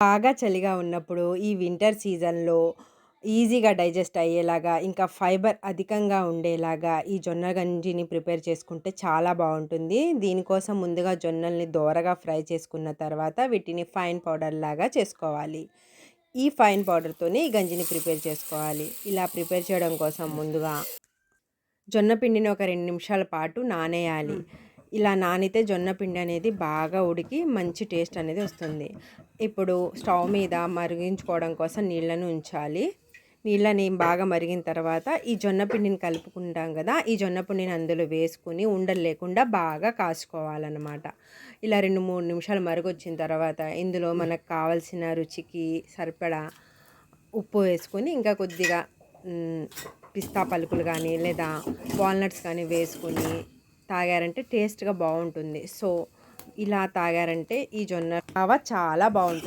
బాగా చలిగా ఉన్నప్పుడు ఈ వింటర్ సీజన్‌లో ఈజీగా డైజెస్ట్ అయ్యేలాగా, ఇంకా ఫైబర్ అధికంగా ఉండేలాగా ఈ జొన్న గంజిని ప్రిపేర్ చేసుకుంటే చాలా బాగుంటుంది దీనికోసం ముందుగా జొన్నల్ని దోరగా ఫ్రై చేసుకున్న తర్వాత వీటిని ఫైన్ పౌడర్ లాగా చేసుకోవాలి. ఈ ఫైన్ పౌడర్‌తోనే ఈ గంజిని ప్రిపేర్ చేసుకోవాలి. ఇలా ప్రిపేర్ చేయడం కోసం ముందుగా జొన్న పిండిని ఒక రెండు నిమిషాల పాటు నానేయాలి. ఇలా నానితే జొన్న పిండి అనేది బాగా ఉడికి మంచి టేస్ట్ అనేది వస్తుంది. ఇప్పుడు స్టవ్ మీద మరిగించుకోవడం కోసం నీళ్ళను ఉంచాలి. నీళ్ళని బాగా మరిగిన తర్వాత ఈ జొన్న పిండిని కలుపుకుంటాం కదా! ఈ జొన్న పిండిని అందులో వేసుకుని ఉండలు లేకుండా బాగా కాసుకోవాలన్నమాట ఇలా 2, 3 నిమిషాలు మరుగొచ్చిన తర్వాత ఇందులో మనకు కావాల్సిన రుచికి సరిపడా ఉప్పు వేసుకొని ఇంకా కొద్దిగా పిస్తా పలుకులు కానీ లేదా వాల్నట్స్ కానీ వేసుకొని తాగారంటే టేస్ట్‌గా బాగుంటుంది సో, ఇలా తాగారంటే ఈ జొన్న జావ చాలా బాగుంటుంది